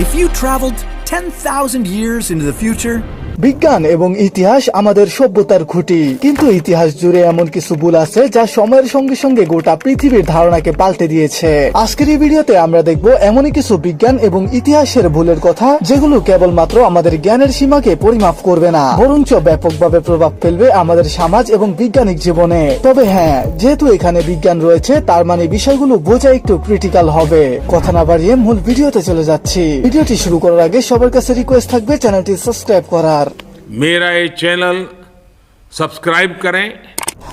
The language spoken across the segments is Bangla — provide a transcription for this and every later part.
If you traveled 10,000 years into the future, বিজ্ঞান এবং ইতিহাস আমাদের সভ্যতার খুঁটি। কিন্তু ইতিহাস জুড়ে এমন কিছু ভুল আছে যা সময়ের সঙ্গে সঙ্গে গোটা পৃথিবীর ধারণাকে পাল্টে দিয়েছে। আজকের এই ভিডিওতে আমরা দেখব এমনই কিছু বিজ্ঞান এবং ইতিহাসের ভুলের কথা, যেগুলো কেবলমাত্র আমাদের জ্ঞানের সীমাকে পরিমাপ করবে না, বরঞ্চ ব্যাপকভাবে প্রভাব ফেলবে আমাদের সমাজ এবং বৈজ্ঞানিক জীবনে। তবে হ্যাঁ যেহেতু এখানে বিজ্ঞান রয়েছে, তার মানে বিষয়গুলো বোঝা একটু ক্রিটিক্যাল হবে। কথা না বাড়িয়ে মূল ভিডিওতে চলে যাচ্ছি। ভিডিওটি শুরু করার আগে সবার কাছে রিকোয়েস্ট থাকবে চ্যানেলটি সাবস্ক্রাইব করার। मेरा ये चैनल सब्सक्राइब करें।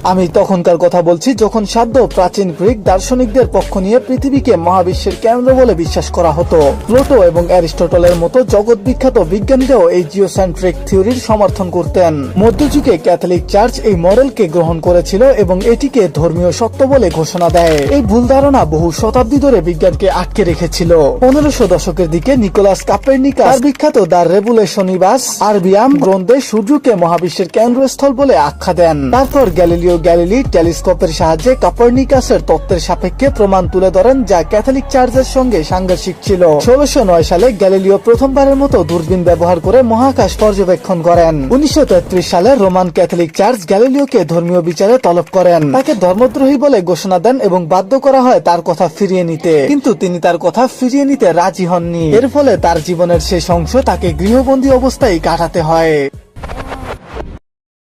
আমি তখনকার কথা বলছি যখন সাধ্য প্রাচীন গ্রিক দার্শনিকদের পক্ষ নিয়ে পৃথিবীকে মহাবিশ্বের কেন্দ্র বলে বিশ্বাস করা হতো। প্লোটো এবং অ্যারিস্টটলের মতো জগৎ বিখ্যাত বিজ্ঞানীরাও এই জিওসেন্ট্রিক থিওরির সমর্থন করতেন। মধ্যযুগে ক্যাথলিক চার্চ এই মডেলকে গ্রহণ করেছিল এবং এটিকে ধর্মীয় সত্য বলে ঘোষণা দেয়। এই ভুল ধারণা বহু শতাব্দী ধরে বিজ্ঞানকে আটকে রেখেছিল। পনেরোশো দশকের দিকে নিকোলাস কাপেরনিকাস, তার বিখ্যাত দ্য রেভুলেশনিবাস, আরবিয়াম গ্রন্থে সূর্যকে মহাবিশ্বের কেন্দ্রস্থল বলে আখ্যা দেন। তারপর গ্যালিলিও গ্যালিলি টেলিস্কোপের সাহায্যে কাপার্নিকাসের তত্ত্বের সাপেক্ষে প্রমাণ তুলে ধরেন যা ক্যাথলিক চার্চের সঙ্গে সাংঘর্ষিক ছিল। ষোলশো সালে গ্যালিলিও প্রথমবারের মতো দূরবীন ব্যবহার করে মহাকাশ পর্যবেক্ষণ করেন। উনিশশো তেত্রিশ সালে রোমান ক্যাথলিক চার্চ গ্যালিলিওকে ধর্মীয় বিচারে তলব করেন। তাকে ধর্মদ্রোহী বলে ঘোষণা দেন এবং বাধ্য করা হয় তার কথা ফিরিয়ে নিতে। কিন্তু তিনি তার কথা ফিরিয়ে নিতে রাজি হননি। এর ফলে তার জীবনের শেষ অংশ তাকে গৃহবন্দী অবস্থায় কাটাতে হয়।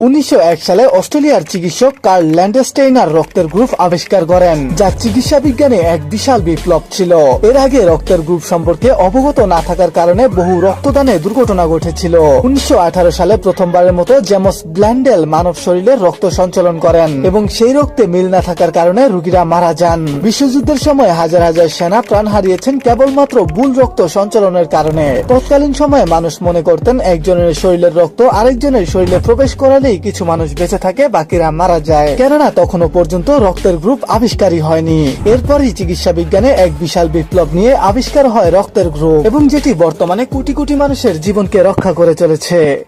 উনিশশো এক সালে অস্ট্রেলিয়ার চিকিৎসক কার্ল ল্যান্ডেস্টেইনার রক্তের গ্রুপ আবিষ্কার করেন, যা চিকিৎসা বিজ্ঞানে এক বিশাল বিপ্লব ছিল। এর আগে রক্তের গ্রুপ সম্পর্কে অবগত না থাকার কারণে বহু রক্তদানে দুর্ঘটনা ঘটেছিল। উনিশশো আঠারো সালে প্রথমবারের মতো জেমস ব্ল্যান্ডেল মানব শরীরে রক্ত সঞ্চালন করেন এবং সেই রক্তে মিল না থাকার কারণে রোগীরা মারা যান। বিশ্বযুদ্ধের সময় হাজার হাজার সেনা প্রাণ হারিয়েছেন কেবলমাত্র ভুল রক্ত সঞ্চালনের কারণে। তৎকালীন সময়ে মানুষ মনে করতেন একজনের শরীরের রক্ত আরেকজনের শরীরে প্রবেশ করালেই কিছু মানুষ বেঁচে থাকে, বাকিরা মারা যায়। কেননা তখনো পর্যন্ত রক্তের গ্রুপ আবিষ্কারই হয়নি। এরপরই চিকিৎসা বিজ্ঞানে এক বিশাল বিপ্লব নিয়ে আবিষ্কার হয় রক্তের গ্রুপ, এবং যেটি বর্তমানে কোটি কোটি মানুষের জীবনকে রক্ষা করে চলেছে।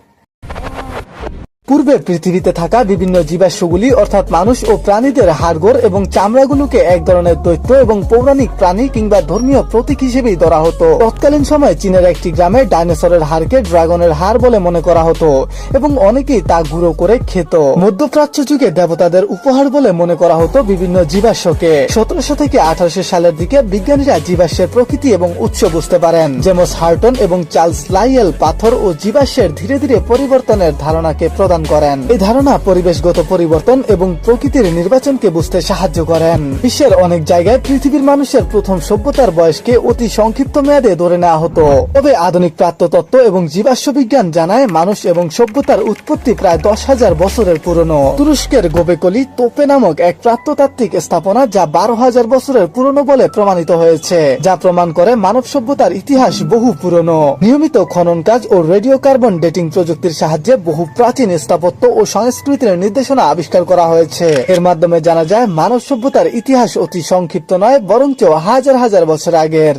পূর্বে পৃথিবীতে থাকা বিভিন্ন জীবাশ্মগুলি, অর্থাৎ মানুষ ও প্রাণীদের হাড়গোড় এবং চামড়াগুলোকে এক ধরনের দৈত্য এবং পৌরাণিক প্রাণী কিংবা ধর্মীয় প্রতীক হিসেবেই ধরা হতো। তৎকালীন সময়ে চীনের একটি গ্রামে ডাইনোসরের হাড়কে ড্রাগনের হাড় বলে মনে করা হতো এবং অনেকেই তা গুঁড়ো করে খেত। মধ্যপ্রাচ্য যুগে দেবতাদের উপহার বলে মনে করা হতো বিভিন্ন জীবাশ্মকে। সতেরোশো থেকে আঠারোশো সালের দিকে বিজ্ঞানীরা জীবাশ্মের প্রকৃতি এবং উৎস বুঝতে পারেন। জেমস হার্টন এবং চার্লস লাইয়েল পাথর ও জীবাশ্মের ধীরে ধীরে পরিবর্তনের ধারণাকে প্রদান করেন। এই ধারণা পরিবেশগত পরিবর্তন এবং প্রকৃতির নির্বাচনকে বুঝতে সাহায্য করেন। বিশ্বের অনেক জায়গায় পৃথিবীর মানুষের প্রথম সভ্যতার বয়সকে অতি সংক্ষিপ্ত মেয়াদে ধরে নেওয়া হতো। তবে আধুনিক প্রাত্যতত্ত্ব এবং জীবাশ্ম বিজ্ঞান জানায় মানুষ এবং সভ্যতার উৎপত্তি প্রায় দশ হাজার বছরের পুরনো। তুরস্কের গোবেকলি তোপে নামক এক প্রাত্যতাত্ত্বিক স্থাপনা যা বারো হাজার বছরের পুরনো বলে প্রমাণিত হয়েছে, যা প্রমাণ করে মানব সভ্যতার ইতিহাস বহু পুরনো। নিয়মিত খনন কাজ ও রেডিও কার্বন ডেটিং প্রযুক্তির সাহায্যে বহু প্রাচীন স্থাপত্য ও সংস্কৃতির নির্দেশনা আবিষ্কার করা হয়েছে। এর মাধ্যমে জানা যায়, মানব সভ্যতার ইতিহাস অতি সংক্ষিপ্ত নয়, বরঞ্চ হাজার হাজার বছর আগের।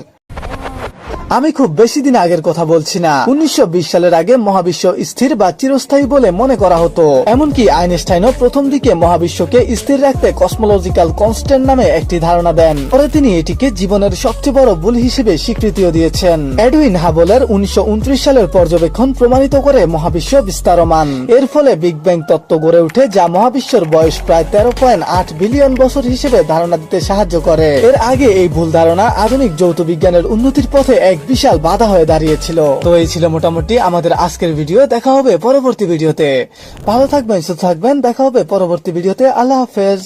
আমি খুব বেশি দিন আগের কথা বলছি না। উনিশশো বিশ সালের আগে মহাবিশ্ব স্থির বা চিরস্থায়ী বলে মনে করা হতো। এমনকি আইনস্টাইনও প্রথম দিকে মহাবিশ্বকে স্থির রাখতে কসমোলজিক্যাল কনস্ট্যান্ট নামে একটি ধারণা দেন। পরে তিনি এটিকে জীবনের সবচেয়ে বড় ভুল হিসেবে স্বীকৃতিও দিয়েছেন। এডউইন হাবলের উনিশশো উনত্রিশ সালের পর্যবেক্ষণ প্রমাণিত করে মহাবিশ্ব বিস্তারমান। এর ফলে বিগ ব্যাং তত্ত্ব গড়ে ওঠে, যা মহাবিশ্বের বয়স প্রায় তেরো পয়েন্ট আট বিলিয়ন বছর হিসেবে ধারণা দিতে সাহায্য করে। এর আগে এই ভুল ধারণা আধুনিক যৌথ বিজ্ঞানের উন্নতির পথে এক বিশাল বাধা হয়ে দাঁড়িয়েছিল। তো এই ছিল মোটামুটি আমাদের আজকের ভিডিও। দেখা হবে পরবর্তী ভিডিওতে। ভালো থাকবেন, সুস্থ থাকবেন। দেখা হবে পরবর্তী ভিডিওতে। আল্লাহ হাফেজ।